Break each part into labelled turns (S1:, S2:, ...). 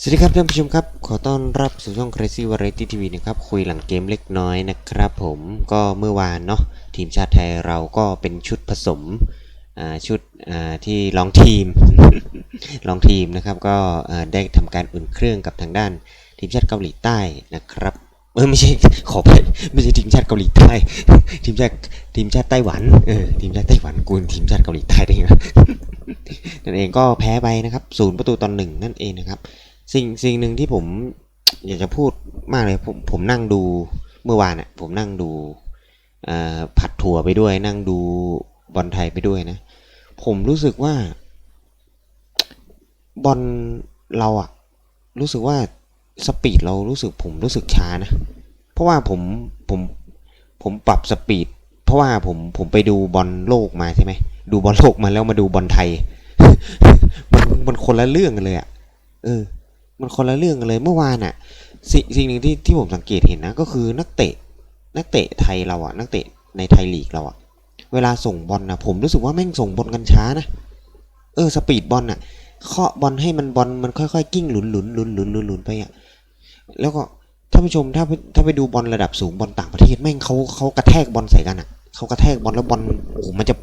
S1: สวัสดีครับท่านผู้ชมครับ ขอต้อนรับสู่ช่อง Crazy Variety TV นะครับ คุยหลังเกมเล็กน้อยนะครับผมก็เมื่อวานเนาะทีมชาติไทยเราก็เป็นชุดผสมชุดที่ลองทีมลองทีมนะครับ ก็ได้ทำการอุ่นเครื่องกับทางด้านทีมชาติเกาหลีใต้นะครับเออไม่ใช่ขอไปไม่ใช่ทีมชาติเกาหลีใต้ทีมชาติทีมชาติไต้หวันเออทีมชาติไต้หวันกูนทีมชาติเกาหลีใต้ได้ไงนั่นเองก็แพ้ไปนะครับศูนย์ประตูต่อหนึ่งนั่นเองนะครับ สิ่งสิ่งหนึ่งที่ผมอยากจะพูดมากเลยผมผมนั่งดูเมื่อวานอะผมนั่งดูผัดถั่วไปด้วย นั่งดูบอลไทยไปด้วยนะ ผมรู้สึกว่า บอลเราอะ รู้สึกว่าสปีดเรารู้สึกผมรู้สึกช้านะ เพราะว่าผมผมผมปรับสปีด เพราะว่าผมผมไปดูบอลโลกมาใช่ไหมดูบอลโลกมาแล้วมาดูบอลไทย มันมันคนละเรื่องกันเลยอะเออ มันคนละเรื่องกันเลยเมื่อวานอะสิ่งสิ่งหนึ่งที่ที่ผมสังเกตเห็นนะก็คือนักเตะนักเตะไทยเราอะนักเตะในไทยลีกเราอะเวลาส่งบอลนะผมรู้สึกว่าแม่งส่งบอลกันช้านะเออสปีดบอลอะเคาะบอลให้มันบอลมันค่อยๆ กิ้งหลุนหลุนหลุนหลุนหลุนหลุนไปอะแล้วก็ท่านผู้ชมถ้าถ้าไปดูบอลระดับสูงบอลต่างประเทศแม่งเขาเขากระแทกบอลใส่กันอะเขากระแทกบอลแล้วบอลโอ้มันจะ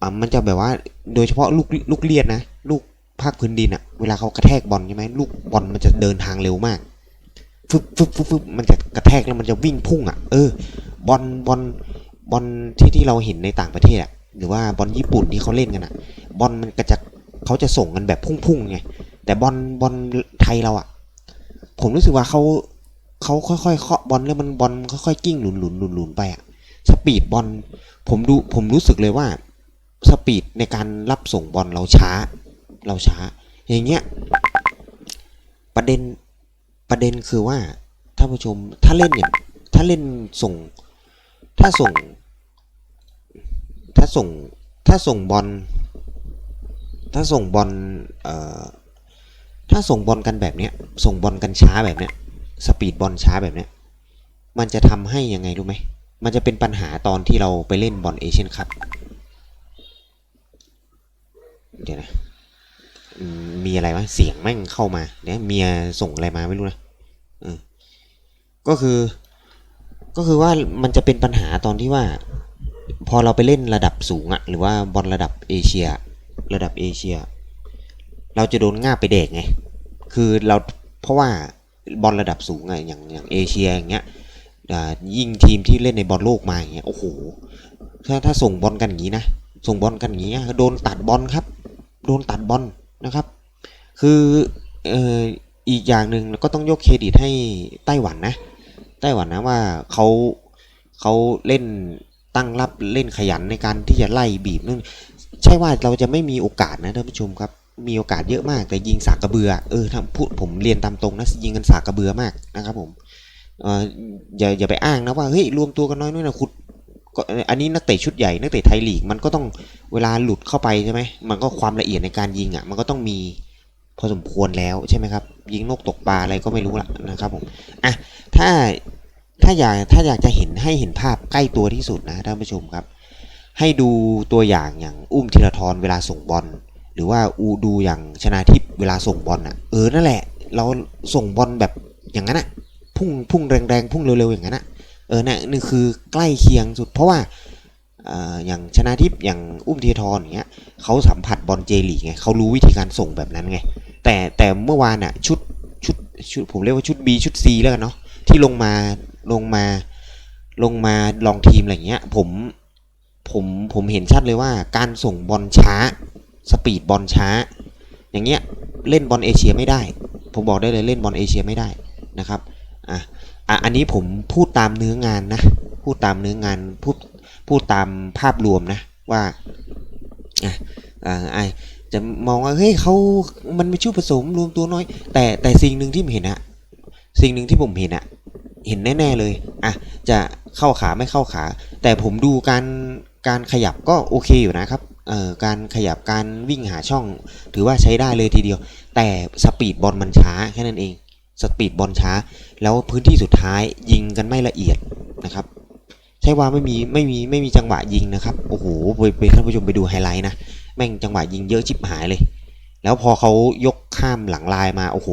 S1: อ่ามันจะแบบว่า โดยเฉพาะลูกลูกเลียดนะลูก ภาคพื้นดินอะเวลาเขากระแทกบอลใช่ไหมลูกบอลมันจะเดินทางเร็วมากฟึบฟึบฟึบฟึบมันจะกระแทกแล้วมันจะวิ่งพุ่งอะเออบอลบอลบอลที่ที่เราเห็นในต่างประเทศอะหรือว่าบอลญี่ปุ่นที่เขาเล่นกันอะบอลมันก็จะเขาจะส่งกันแบบพุ่งๆไงแต่บอลบอลไทยเราอะผมรู้สึกว่าเขาเขาค่อยๆเคาะบอลแล้วมันบอลค่อยๆกิ้งหลุนหลุนหลุนหลุนไปอะสปีดบอลผมดูผมรู้สึกเลยว่าสปีดในการรับส่งบอลเราช้า เราช้า อย่างเงี้ยประเด็นประเด็นคือว่าท่านผู้ชมถ้าเล่นเนี่ยถ้าเล่นส่ง ถ้าส่ง ถ้าส่งถ้าส่งบอลถ้าส่งบอลเอ่อถ้าส่งบอลกันแบบเนี้ยส่งบอลกันช้าแบบเนี้ยสปีดบอลช้าแบบเนี้ยมันจะทำให้ยังไงรู้ไหมมันจะเป็นปัญหาตอนที่เราไปเล่นบอลเอเชียนคัพเดี๋ยวนะ มีอะไรวะเสียงแม่งเข้ามาเนี่ยเมียส่งอะไรมาไม่รู้นะก็คือ ก็คือว่ามันจะเป็นปัญหาตอนที่ว่า พอเราไปเล่นระดับสูงอะหรือว่าบอลระดับเอเชีย ระดับเอเชีย เราจะโดนง่าไปแดกไงคือเราเพราะว่าบอลระดับสูงอะอย่างอย่างเอเชียอย่างเงี้ยยิ่งทีมที่เล่นในบอลโลกมาอย่างเงี้ยโอ้โหถ้าถ้าส่งบอลกันอย่างงี้นะส่งบอลกันอย่างงี้โดนตัดบอลครับ โดนตัดบอล นะครับ คืออีกอย่างหนึ่งก็ต้องยกเครดิตให้ไต้หวันนะไต้หวันนะว่าเขาเขาเล่นตั้งรับเล่นขยันในการที่จะไล่บีบนั่นใช่ว่าเราจะไม่มีโอกาสนะท่านผู้ชมครับมีโอกาสเยอะมากแต่ยิงสากกระเบือเออถ้าพูดผมเรียนตามตรงนะยิงกันสากกระเบือมากนะครับผมเอออย่าอย่าไปอ้างนะว่าเฮ้ยรวมตัวกันน้อยน้อยนะคุณก็ อันนี้นักเตะชุดใหญ่นักเตะไทยลีกมันก็ต้องเวลาหลุดเข้าไปใช่ไหมมันก็ความละเอียดในการยิงอะมันก็ต้องมีพอสมควรแล้วใช่ไหมครับ ยิงนกตกปลาอะไรก็ไม่รู้ละนะครับผมอะถ้าถ้าอยากถ้าอยากจะเห็นให้เห็นภาพใกล้ตัวที่สุดนะท่านผู้ชมครับ ให้ดูตัวอย่างอย่างอุ้มธีรทรเวลาส่งบอลหรือว่าอูดูอย่างชนาทิพย์เวลาส่งบอลอะเออนั่นแหละ เราส่งบอลแบบอย่างนั้นอะพุ่งพุ่งแรงๆพุ่งเร็วๆอย่างนั้นอะ เออเนี่ยนี่คือใกล้เคียงสุดเพราะว่าอย่างชนะทิพย์อย่างอุ้มเทียทรอย่างเงี้ยเขาสัมผัสบอลเจลีไงเขารู้วิธีการส่งแบบนั้นไง แต่แต่เมื่อวานอะชุดชุดชุดผมเรียกว่าชุด B ชุด C แล้วกันเนาะที่ลงมาลงมาลงมาลองทีมอะไรเงี้ยผมผมผมเห็นชัดเลยว่าการส่งบอลช้า สปีดบอลช้า อย่างเงี้ยเล่นบอลเอเชียไม่ได้ ผมบอกได้เลยเล่นบอลเอเชียไม่ได้นะครับอะ อะอันนี้ผมพูดตามเนื้องานนะ พูดตามเนื้องานพูดพูดตามภาพรวมนะว่าอะอ่าไอจะมองว่าเฮ้ยเขามันไม่ชุดผสมรวมตัวน้อย แต่แต่สิ่งหนึ่งที่ผมเห็นอะสิ่งหนึ่งที่ผมเห็นอะเห็นแน่ ๆเลยอะจะเข้าขาไม่เข้าขา แต่ผมดูการการขยับก็โอเคอยู่นะครับเอ่อการขยับการวิ่งหาช่อง ถือว่าใช้ได้เลยทีเดียว แต่สปีดบอลมันช้าแค่นั้นเอง สปีดบอลช้า แล้วพื้นที่สุดท้ายยิงกันไม่ละเอียดนะครับใช่ว่าไม่มีไม่มีไม่มีจังหวะยิงนะครับโอ้โหไปไปท่านผู้ชมไปดูไฮไลท์นะแม่งจังหวะยิงเยอะชิบหายเลย แล้วพอเขายกข้ามหลังลายมาโอ้โห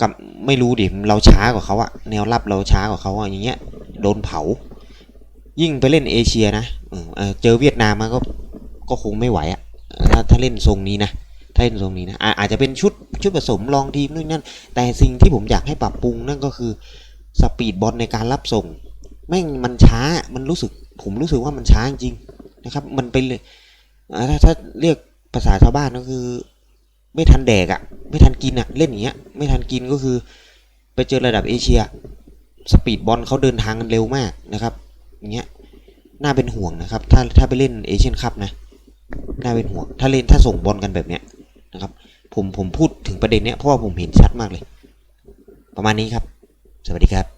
S1: กับไม่รู้ดิเราช้ากว่าเขาอะแนวรับเราช้ากว่าเขาอะอย่างเงี้ยโดนเผา ยิ่งไปเล่นเอเชียนะเจอเวียดนามมาก็ก็คงไม่ไหวอะถ้าถ้าเล่นทรงนี้นะถ้าเล่นทรงนี้นะออาจจะเป็นชุด ชุดผสมลองทีมนู่นนั่น แต่สิ่งที่ผมอยากให้ปรับปรุงนั่นก็คือสปีดบอลในการรับส่ง แม่งมันช้ามันรู้สึก ผมรู้สึกว่ามันช้าจริงนะครับ มันเป็นเลยถ้าถ้าเรียกภาษาชาวบ้านก็คือ ไม่ทันแดกอะ่ะ ไม่ทันกินอะ่ะ เล่นอย่างเงี้ย ไม่ทันกินก็คือ ไปเจอระดับเอเชีย สปีดบอลเขาเดินทางกันเร็วมากนะครับอย่างเงี้ยน่าเป็นห่วงนะครับ ถ้าถ้าไปเล่นเอเชียนคัพนะน่าเป็นห่วง ถ้าเล่นถ้าส่งบอลกันแบบเนี้ยนะครับ ผมผมพูดถึงประเด็นเนี้ยเพราะว่าผมเห็นชัดมากเลย ประมาณนี้ครับ สวัสดีครับ